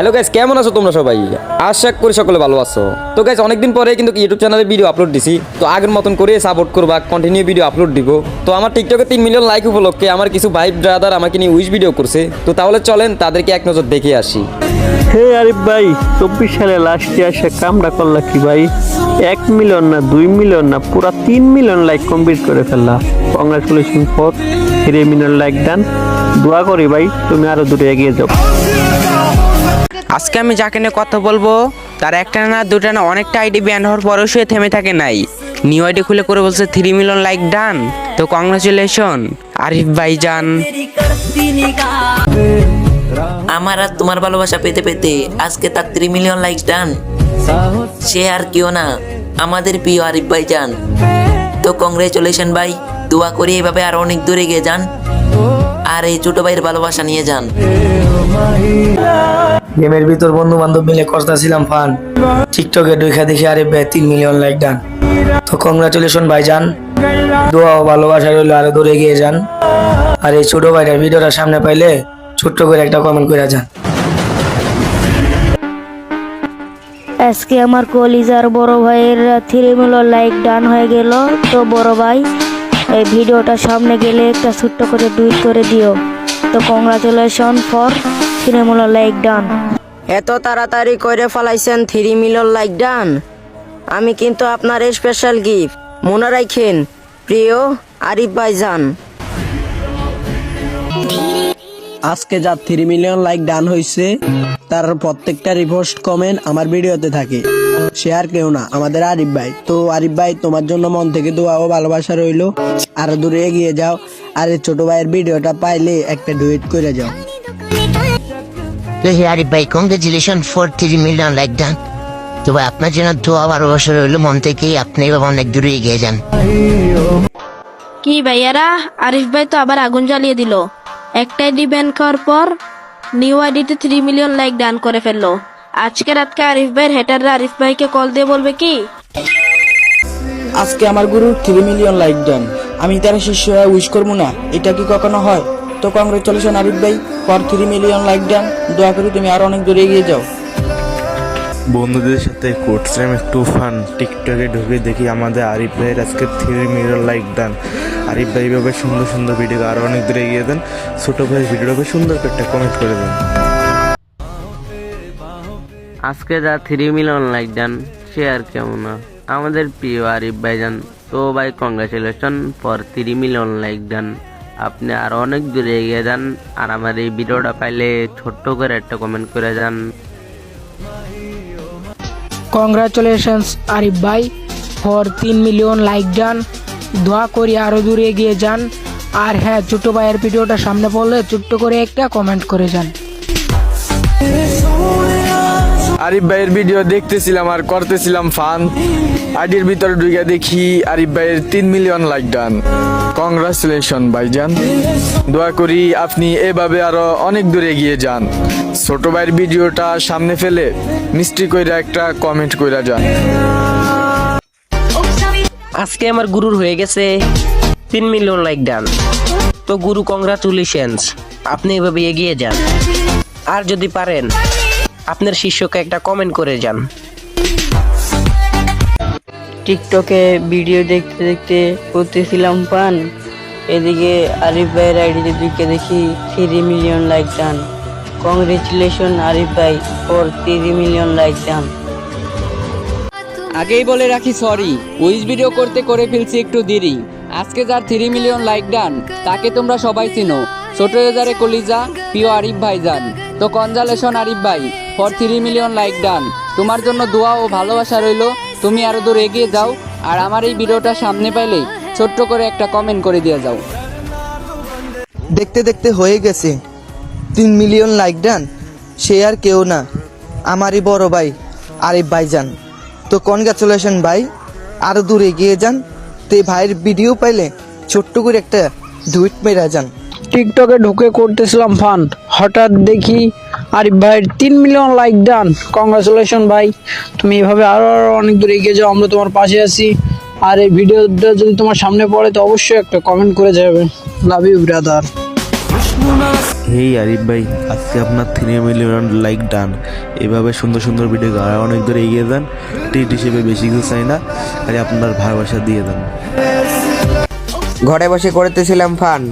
Hello guys কেমন আছো তোমরা সবাই? আশা করি সকলে ভালো আছো। তো গাইস অনেকদিন পরে কিন্তু ইউটিউব চ্যানেলে ভিডিও আপলোড দিছি। তো আগের মতন করে সাপোর্ট করবা কন্টিনিউ ভিডিও আপলোড দিব। তো আমার টিকটকে তিন মিলিয়ন লাইক উপলক্ষে আমার কিছু ভাই ব্রাদার আমাকে নিয়ে উইশ ভিডিও করছে। তো তাহলে চলেন, তাদেরকে এক নজর দেখে আসি। হে আরিফ ভাই, চব্বিশ সালে লাস্টে আসে কামড়া করলা কি ভাই? এক মিলিয়ন না দুই মিলিয়ন না, পুরা তিন মিলিয়ন লাইক কমপ্লিট করে ফেললা। Congratulation for three million like done দোয়া করি ভাই, তুমি আরও দূরে এগিয়ে যাও। আজকে আমি যাকে নিয়ে কথা বলব, তার একটা না দুটা না অনেকটা আইডি ব্যান হওয়ার পরেও সে থেমে থাকে নাই। নিউ আইডি খুলে করে বলছে থ্রি মিলিয়ন লাইক ডান তো কংগ্রেচুলেশন আরিফ ভাই ভাইজান। আমার আর তোমার ভালোবাসা পেতে পেতে আজকে তার থ্রি মিলিয়ন লাইক ডান সে আর কেউ না, আমাদের প্রিয় আরিফ ভাই যান তো কংগ্রেচুলেশন ভাই, দোয়া করি এভাবে আর অনেক দূরে গিয়ে যান। আর এই ছোট ভাইয়ের ভালোবাসা নিয়ে যান। গেমের ভিতর বন্ধু বান্ধব মিলে করতেছিলাম ফান। টিকটকে দেখা দেখি, আরে বে, তিন মিলিয়ন লাইক ডান তো কংগ্রাচুলেশন ভাইজান। দোয়া ও ভালোবাসা রইল, আরও দূরে গিয়ে যান। আর এই ছোট ভাইটার ভিডিওটা সামনে পাইলে ছোট্ট করে একটা কমেন্ট করে যান। আজকে আমার কলিজার বড় ভাইয়ের থ্রি মিলিয়ন লাইক ডান হয়ে গেল। তো বড় ভাই, এই ভিডিওটা সামনে গেলে একটা ছোট্ট করে টুইট করে দিও। তো congratulation for million like done. এত তাড়াতাড়ি করে ফেলাইছেন থ্রি মিলিয়ন লাইক ডান। আমি কিন্তু আপনার স্পেশাল গিফট মনে রাখেন প্রিয় আরিফ ভাইজান। আজকে যা থ্রি মিলিয়ন লাইক ডান হয়েছে তার প্রত্যেকটা রিপোস্ট কমেন্ট আমার ভিডিওতে থাকে। আর কেউ না আমাদের আরিফ ভাই। তো আরিফ ভাই তোমার জন্য মন থেকে দোয়া ও ভালোবাসা রইল। আরও দূরে এগিয়ে যাও। আর ছোট ভাইয়ের ভিডিওটা পাইলে একটা ডুয়েট করে যাও। তো ভাই congratulation for three million like done তো ভাই আপনার জন্য দোয়া রইল মন থেকেই আপনি অনেক দূরে এগিয়ে যান। কি ভাইয়ারা আরিফ ভাই তো আবার আগুন জ্বালিয়ে দিল। একটা আইডি ব্যান খাওয়ার পর নিউ আইডিতে থ্রি মিলিয়ন লাইক ডান করে ফেলল। আজকে রাতকে আরিফ ভাইয়ের হেটাররা আরিফ ভাইকে কল দিয়ে বলবে কি? আজকে আমার গুরু থ্রি মিলিয়ন লাইক ডান আমি তার শিষ্য হয়ে উইশ করব না এটা কি কখনো হয়? তো কংগ্রেচুলেশন আরিফ ভাই for three million like done দোয়া করি তুমি আরও অনেক দূরে এগিয়ে যাও। বন্ধুদের সাথে করছিলাম একটু ফান টিকটকে ঢুকে দেখি আমাদের আরিফ ভাইয়ের আজকে three million like done Arif ভাই ভাবে সুন্দর সুন্দর ভিডিও আরও অনেক দূরে এগিয়ে দেন। ছোটো ভাই ভিডিওটাকে সুন্দর করে একটা কমেন্ট করে দেন। আজকে যা থ্রি মিলিয়ন লাইক ডান সে আর কেমন না। আমাদের প্রিয় আরিফ ভাইজান তো ভাই congratulation for three million like done আপনি আর অনেক দূরে এগিয়ে যান। আর আমার এই ভিডিওটা পাইলে ছোট্ট করে একটা কমেন্ট করে যান। কংগ্রাচুলেশনস আরিফ ভাই ফর তিন মিলিয়ন লাইক ডান দোয়া করি আরও দূরে এগিয়ে যান। আর হ্যাঁ ছোট্ট ভাইয়ের ভিডিওটা সামনে পড়লে ছোট্ট করে একটা কমেন্ট করে যান। আরিফ ভাইয়ের ভিডিও দেখতেছিলাম আর করতেছিলাম ফান আইডির ভিতরে ঢুকে দেখি আরিফ ভাইয়ের তিন মিলিয়ন লাইক ডান কংগ্রাচুলেশন ভাইজান। দোয়া করি আপনি এভাবে আরও অনেক দূরে এগিয়ে যান। ছোট ভাইয়ের ভিডিওটা সামনে ফেলে মিষ্টি কইরা একটা কমেন্ট কইরা যান। আজকে আমার গুরুর হয়ে গেছে তিন মিলিয়ন লাইক ডান তো গুরু কংগ্রাচুলেশনস আপনি এভাবে এগিয়ে যান। আর যদি পারেন আপনার শিষ্যকে একটা কমেন্ট করে যান। টিকটকে ভিডিও দেখতে দেখতে করতেছিলাম পান, এদিকে আরিফ ভাইয়ের আইডিতে ঢুকে দেখি three million like done congratulation Arif ভাই for three million like done আগেই বলে রাখি সরি উইজ ভিডিও করতে করে ফেলছি একটু দেরি। আজকে যার থ্রি মিলিয়ন লাইক ডান তাকে তোমরা সবাই চিনো। ছোট কলিজা, প্রিয় আরিফ ভাই যান তো কনজালেশন আরিফ ভাই for three million like done তোমার জন্য দোয়া ও ভালোবাসা রইল, তুমি আরও দূর এগিয়ে যাও, আর আমার এই ভিডিওটা সামনে পাইলে ছোট্ট করে একটা কমেন্ট করে দিয়ে যাও। দেখতে দেখতে হয়ে গেছে। তিন মিলিয়ন লাইক ডান সে আর কেউ না, আমারই বড় ভাই আরিফ ভাইজান। তো কনগ্রাচুলেশন ভাই, আরও দূরে এগিয়ে যান। তো ভাইয়ের ভিডিও পাইলে ছোট্ট করে একটা ডুইট মেরা যান। টিকটকে ঢুকে করতেছিলাম ফান হঠাৎ দেখি আরিফ ভাইয়ের তিন মিলিয়ন লাইক ডান কংগ্রাচুলেশন ভাই। তুমি এভাবে আরও আরও অনেক দূর এগিয়ে যাও আমরা তোমার পাশে আছি। আর এই ভিডিওটা যদি তোমার সামনে পড়ে তো অবশ্যই একটা কমেন্ট করে যাবে love you brother hey Arif ভাই আজকে আপনার থ্রি মিলিয়ন লাইক ডান। এভাবে সুন্দর সুন্দর ভিডিও আর অনেক দূরে এগিয়ে যান ট্রিট হিসেবে বেশি কিছু চাই না আর আপনার ভালোবাসা দিয়ে দেন। ঘরে বসে করতেছিলাম ফান।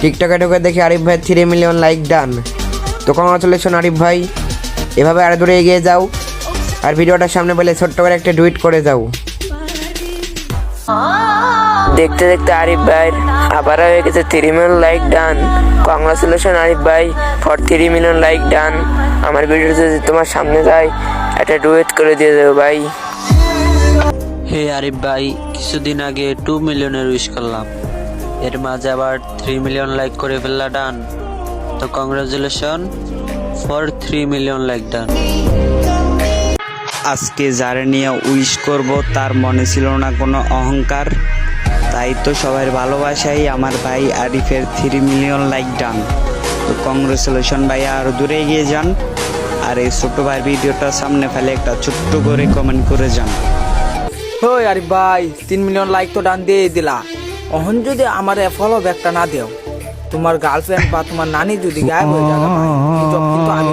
টিকটকে ঢুকে দেখি আরিফ ভাই থ্রি মিলিয়ন লাইক ডান তো কংগ্রাচুলেশন আরিফ ভাই। এভাবে আরও দূরে এগিয়ে যাও। আর ভিডিওটার সামনে পেলে ছোট্ট করে একটা টুইট করে যাও। দেখতে দেখতে আরিফ ভাই আবার হয়ে গেছে three million like done congratulation Arif ভাই for three million like done আমার ভিডিও যদি তোমার সামনে যায় একটা ডুয়েট করে দিয়ে দেবো ভাই। হে আরিফ ভাই কিছুদিন আগে টু মিলিয়নের উইশ করলাম। এর মাঝে আবার থ্রি মিলিয়ন লাইক করে ফেললা ডান। তো congratulation for three million like done আজকে যারে নিয়ে উইশ করব তার মনে ছিল না কোনো অহংকার। তাই তো সবার ভালোবাসাই আমার ভাই আরিফের থ্রি মিলিয়ন লাইক ডান তো কংগ্রেচুলেশন ভাই আরও দূরে এগিয়ে যান। আর এই ছোট ভাই ভিডিওটা সামনে ফেলে একটা ছোট্ট করে কমেন্ট করে যান। হই আরিফ ভাই তিন মিলিয়ন লাইক তো ডান দিয়ে দিলা। অহন যদি আমার ফলো ব্যাগটা না দেও তোমার গার্লফ্রেন্ড বা তোমার নানি যদি গায়েব হয়ে যাবে কিন্তু- আমি।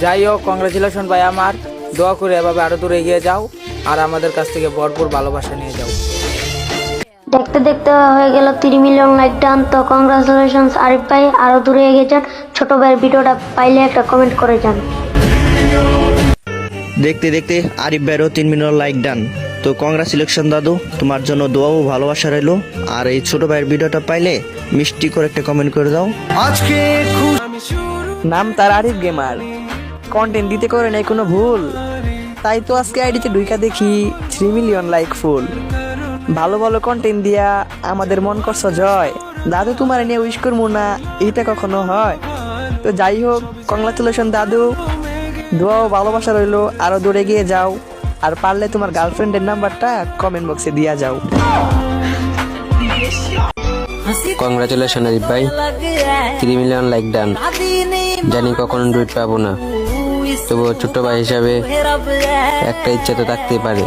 যাই হোক কংগ্রেচুলেশন ভাই আমার। দোয়া করে এভাবে আরও দূরে এগিয়ে যাও আর আমাদের কাছ থেকে ভরপুর ভালোবাসা নিয়ে যাও। দেখতে দেখতে হয়ে গেল তিন মিলিয়ন লাইক ডান তো কংগ্রাচুলেশন আরিফ ভাই আরও দূরে এগিয়ে যান ছোট ভাইয়ের ভিডিওটা পাইলে একটা কমেন্ট করে যান দেখতে দেখতে আরিফ ভাইয়েরও তিন মিলিয়ন লাইক ডান। তো কংগ্রাচুলেশন দাদু তোমার জন্য দোয়া ও ভালোবাসা রইল। আর এই ছোট ভাইয়ের ভিডিওটা পাইলে মিষ্টি করে একটা কমেন্ট করে দাও। আজকে নাম তার আরিফ গেমার কন্টেন্ট দিতে করে নাই কোনো ভুল। তাই তো আজকে আইডিতে ঢুইকা দেখি থ্রি মিলিয়ন লাইক ফুল ভালো ভালো কন্টেন্ট দিয়া আমাদের মন করছ জয়। দাদু তোমার নিয়ে উইশ করব না এইটা কখনো হয়। তো যাই হোক কংগ্রাচুলেশন দাদু। দোয়া ও ভালোবাসা রইল আরও দূরে গিয়ে যাও। আর পারলে তোমার গার্লফ্রেন্ডের নাম্বারটা কমেন্ট বক্সে দিয়া যাও। কংগ্রাচুলেশন আরিফ ভাই। থ্রি মিলিয়ন লাইক ডান জানি কখনো ডুইট পাবো না। তবুও ছোট ভাই হিসাবে একটা ইচ্ছা তো থাকতেই পারে।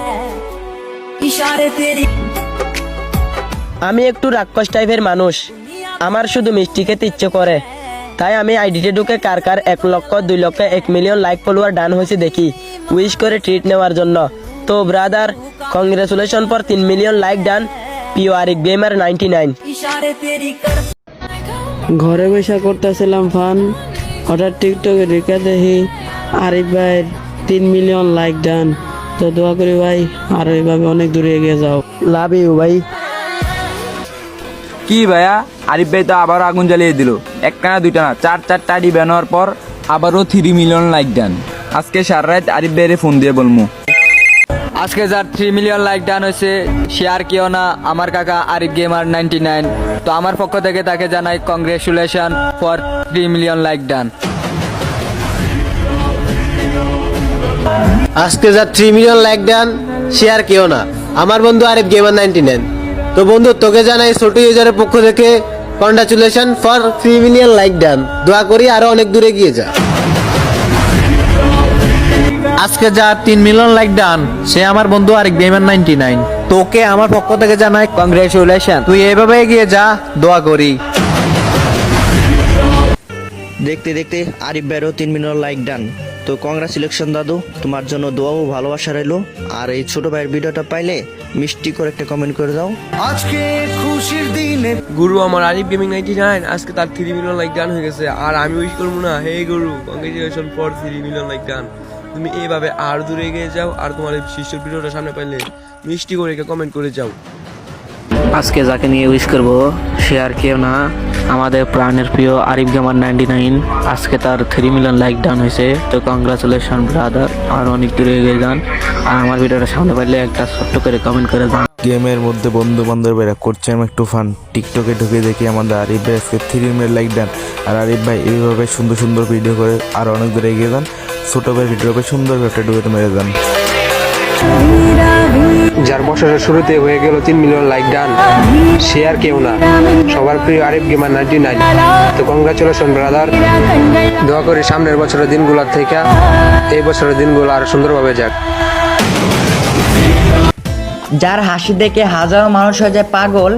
আমি একটু রাক্ষস টাইপের মানুষ। আমার শুধু মিষ্টি খেতে ইচ্ছে করে। তাই আমি আইডিতে ঢুকে কার কার এক লক্ষ দুই লক্ষ এক মিলিয়ন লাইক ফলোয়ার ডান হয়েছে দেখি। উইশ করে ট্রিট নেওয়ার জন্য। তো ব্রাদার কংগ্রেচুলেশন ফর তিন মিলিয়ন লাইক ডান পিও আরিক গেমার নাইনটি নাইন ঘরে বসে করতেছিলাম ফান হঠাৎ টিকটকে ঢুকে দেখি আরিফ ভাইয়ের তিন মিলিয়ন লাইক ডান তো দোয়া করি ভাই আর এইভাবে অনেক দূরে এগিয়ে যাও। লাভ ইউ ভাই। কি ভাইয়া? আরিফ ভাই তো আবার আগুন জ্বালিয়ে দিল। একটা না দুইটা না চার চারটা আইডি বানানোর পর আবারও থ্রি মিলিয়ন লাইক ডান আজকে সারা রাত আরিফ ভাইয়ের ফোন দিয়ে বলব আজকে যার থ্রি মিলিয়ন লাইক ডান হয়েছে সে আর কেউ না আমার কাকা আরিফ গেমার নাইনটি নাইন তো আমার পক্ষ থেকে তাকে জানাই congratulation for three million like done আজকে যা three million like done share কেউ না। আমার বন্ধু আরিফ গেমার নাইনটি নাইন তো বন্ধু, তোকে জানাই ছোট ইউজারের পক্ষ থেকে congratulation for three million like done দোয়া করি আরও অনেক দূরে গিয়ে যা। আজকে যা তিন মিলিয়ন লাইক ডান সে আমার বন্ধু আরিফ গেমার নাইনটি নাইন তোকে আমার পক্ষ থেকে জানাই কংগ্রেচুলেশন তুই এভাবে এগিয়ে যা, দোয়া করি। দেখতে দেখতে আরিফ ভাইয়েরও তিন মিলিয়ন লাইক ডান তো কংগ্রাচুলেশন দাদু তোমার জন্য দোয়া ও ভালোবাসা রইল। আর এই ছোট ভাইয়ের ভিডিওটা পাইলে মিষ্টি করে একটা কমেন্ট করে দাও। আজকে খুশির দিনে গুরু আমার আরিফ গেমিং নাইনটি নাইন আজকে তার থ্রি মিলিয়ন লাইক ডান হয়ে গেছে। আর আমি উইশ করব না হে guru congratulation for three million like done তুমি এইভাবে আর দূরে এগিয়ে যাও আর তোমার এই শিষ্যর ভিডিওটা সামনে পাইলে মিষ্টি করে কমেন্ট করে যাও। আজকে যাকে নিয়ে উইশ করব সে আর কেউ না। আমাদের প্রাণের প্রিয় আরিফ গেমার নাইনটি নাইন। আজকে তার থ্রি মিলিয়ন লাইক ডান হয়েছে। তো কংগ্রাচুলেশন ব্রাদার আর অনেক দূরে এগিয়ে যান। আর আমার ভিডিওটা সামনে পাইলে একটা ছোট্ট করে কমেন্ট করে যান গেমের মধ্যে বন্ধু বান্ধবেরা করছে আমি একটু ফান টিকটকে ঢুকে দেখি আমাদের আরিফ ভাই আজকে থ্রি মিনিট লাইক দেন আর আরিফ ভাই এইভাবে সুন্দর সুন্দর ভিডিও করে আর অনেক দূরে এগিয়ে যান। ছোট ভাই ভিডিও করে সুন্দর একটা ডুয়েট মেরে যান যার বছরের শুরুতে হয়ে গেল তিন মিলিয়ন লাইক ডান সে আর কেউ না। সবার প্রিয় আরিফ গেমার নাইনটি নাইন। তো কংগ্রাচুলেশন ব্রাদার দোয়া করি সামনের বছরের দিনগুলোর থেকে এই বছরের দিনগুলো আরও সুন্দরভাবে যাক। যার হাসি দেখে হাজারো মানুষ হয়ে যায় পাগল,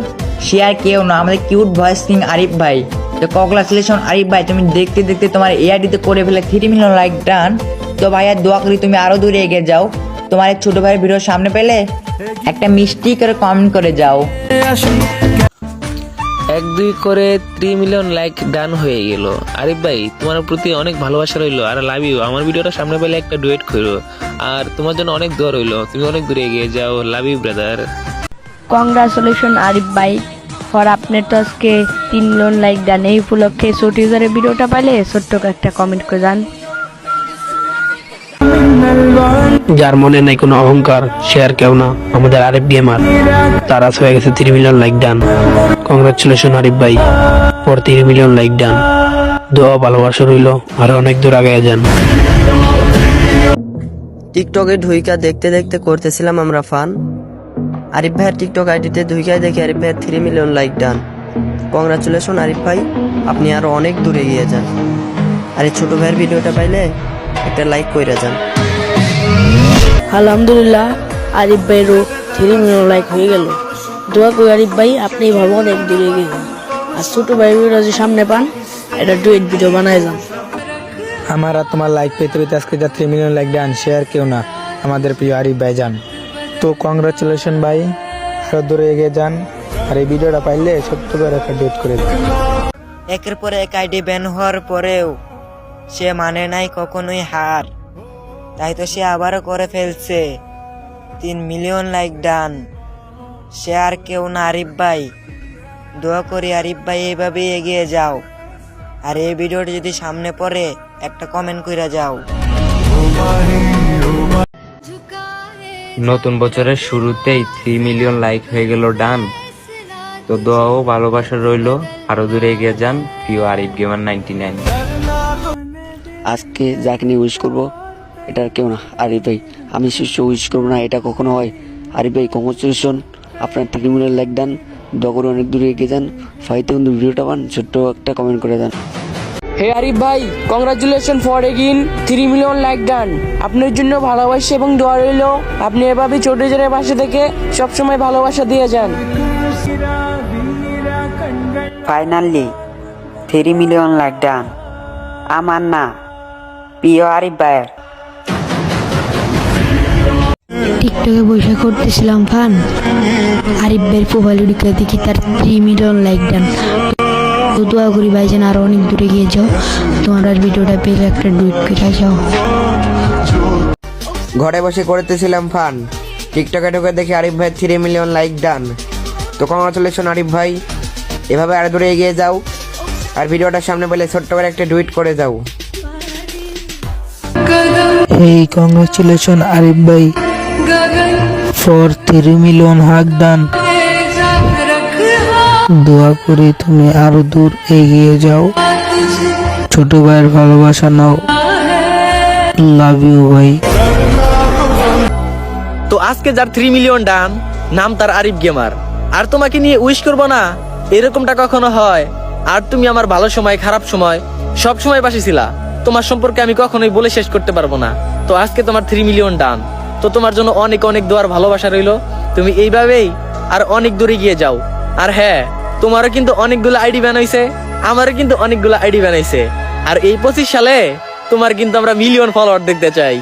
সে আর কেউ না। আমাদের কিউট ভয়েস কিং আরিফ ভাই। তো কংগ্রাচুলেশন আরিফ ভাই। তুমি দেখতে দেখতে তোমার এআইডিতে করে ফেলে থ্রি মিলিয়ন লাইক ডান তো ভাইয়া, দোয়া করি তুমি আরও দূরে এগিয়ে যাও। তোমার ছোট ভাইয়ের ভিডিও সামনে পেলে একটা মিষ্টি করে কমেন্ট করে যাও। এক দুই করে থ্রি মিলিয়ন লাইক ডান হয়ে গেল। আরিফ ভাই তোমার প্রতি অনেক ভালোবাসা রইল আর লাভ ইউ আমার ভিডিওটা সামনে পেলে একটা ডুয়েট করো। আর তোমার জন্য অনেক দোয়া রইল। তুমি অনেক দূরে এগিয়ে যাও। Love you brother congratulation Arif ভাই ফর আপনার তো আজকে তিন মিলিয়ন লাইক ডান এই উপলক্ষে ছোট ইউজারের ভিডিওটা পাইলে ছোট্ট করে একটা কমেন্ট করে যান। যার মনে নাই কোনো অহংকার, সে আর কেউ না। আমাদের আরিফ গেমার। তার আজ হয়ে গেছে three million like done. Congratulation Arif ভাই। পর থ্রি মিলিয়ন লাইক ডান। দোয়া ভালোবাসা রইল। আর অনেক দূর আগে যান। টিকটকে ঢুইকা দেখতে দেখতে করতেছিলাম আমরা ফান। আরিফ ভাইয়ের টিকটক আইডিতে ঢুইকা দেখি আরিফ ভাইয়ের three million like done. Congratulation Arif ভাই, আপনি আরও অনেক দূরে এগিয়ে যান। আর ছোট ভাইয়ের ভিডিওটা পাইলে একটা লাইক কইরা যান। আলহামদুলিল্লাহ আরিফ ভাইয়েরও থ্রি মিলিয়ন লাইক হয়ে গেল। দোয়া করি আরিফ ভাই আপনি ভালো অনেক দূরে যান। আর ছোট ভাই ভিডিও যদি সামনে পান এটা ডুয়েট ভিডিও বানায় যান। আমার আর তোমার লাইক পেতে পেতে আজকে যা three million like done share কেউ না। আমাদের প্রিয় আরিফ ভাই যান। তো কংগ্রাচুলেশন ভাই আরও দূরে এগিয়ে যান। আর এই ভিডিওটা পাইলে ছোট্ট করে একটা ডেট করে দিন। একের পরে এক আইডি ব্যান হওয়ার পরেও সে মানে নাই কখনোই হার। তাই তো সে আবারও করে ফেলছে। তিন মিলিয়ন লাইক ডান। সে আর কেউ না আরিফ ভাই। দোয়া করি আরিফ ভাই এইভাবে এগিয়ে যাও। আর এই ভিডিওটি যদি সামনে পড়ে একটা কমেন্ট কইরা যাও। নতুন বছরের শুরুতেই থ্রি মিলিয়ন লাইক হয়ে গেল ডান। তো দোয়া ও ভালোবাসা রইল। আরও দূরে এগিয়ে যান প্রিয় আরিফ গেমার নাইনটি নাইন আজকে যাকে নিয়ে উইশ করব এটা কেউ না। আরিফ ভাই আমি শিষ্য উইশ করব না এটা কখনো হয়। আরিফ ভাই কংগ্রেচুলেশন আপনার থ্রি মিলিয়ন লাইক ডান ডগরে অনেক দূরে এগিয়ে যান। ফাইতে কিন্তু ভিডিওটা পান ছোট্ট একটা কমেন্ট করে দেন। হে আরিফ ভাই congratulation for again three million like done আপনার জন্য ভালোবাসা এবং দোয়া রইল। আপনি এভাবে ছোট জনের পাশে থেকে সবসময় ভালোবাসা দিয়ে যান। Finally three million like done আমার না প্রিয় আরিফ ভাইয়ের। টিকটকে বসে করতেছিলাম ফান। আরিফ ভাইয়ের প্রোফাইল ঢুকে দেখি তার থ্রি মিলিয়ন লাইক ডান তো দোয়া করি ভাই যেন আরও অনেক দূরে গিয়ে যাও। তোমার আর ভিডিওটা পেলে একটা ডুইট করে যাও। ঘরে বসে করতেছিলাম ফান। টিকটকে ঢুকে দেখি আরিফ ভাই থ্রি মিলিয়ন লাইক ডান তো কংগ্রাচুলেশন আরিফ ভাই। এভাবে আরও দূরে এগিয়ে যাও। আর ভিডিওটার সামনে পেলে ছোট্ট করে একটা ডুইট করে যাও। এই কংগ্রাচুলেশন আরিফ ভাই। ফর হাক ডান দোয়া করে তুমি আরও দূর এগিয়ে যাও। ছোট ভাইয়ের ভালোবাসা নাও। লাভ ইউ ভাই। তো আজকে যার থ্রি মিলিয়ন ডান, নাম তার আরিফ গেমার। আর তোমাকে নিয়ে উইশ করব না, এরকমটা কখনো হয়। আর তুমি আমার ভালো সময়, খারাপ সময়, সব সময় পাশে ছিলা। তোমার সম্পর্কে আমি কখনোই বলে শেষ করতে পারব না। তো আজকে তোমার থ্রি মিলিয়ন ডান। তো তোমার জন্য অনেক অনেক দোয়ার ভালোবাসা রইল। তুমি এইভাবেই আর অনেক দূরে গিয়ে যাও। আর হ্যাঁ তোমারও কিন্তু অনেকগুলো আইডি বানাইছে, আমারও কিন্তু অনেকগুলো আইডি বানাইছে। আর এই পঁচিশ সালে তোমার কিন্তু আমরা মিলিয়ন ফলোয়ার দেখতে চাই।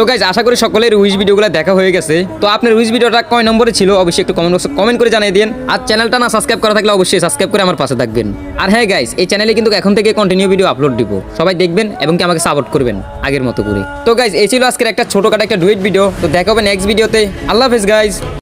তো গাইজ আশা করি সকলের উইশ ভিডিওগুলো দেখা হয়ে গেছে। তো আপনার উইশ ভিডিওটা কয় নম্বরে ছিল? অবশ্যই একটু কমেন্ট বক্সে কমেন্ট করে জানিয়ে দিন আর চ্যানেলটা না সাবস্ক্রাইব করা থাকলে অবশ্যই সাবস্ক্রাইব করে আমার পাশে থাকবেন। আর হ্যাঁ গাইজ এই চ্যানেলে কিন্তু এখন থেকে কন্টিনিউ ভিডিও আপলোড দিব। সবাই দেখবেন এবং কি আমাকে সাপোর্ট করবেন আগের মতো করে। তো গাইজ এই ছিল আজকের একটা ছোটখাটো একটা ডুয়েট ভিডিও তো দেখা হবে নেক্সট ভিডিওতে আল্লাহ হাফেজ গাইজ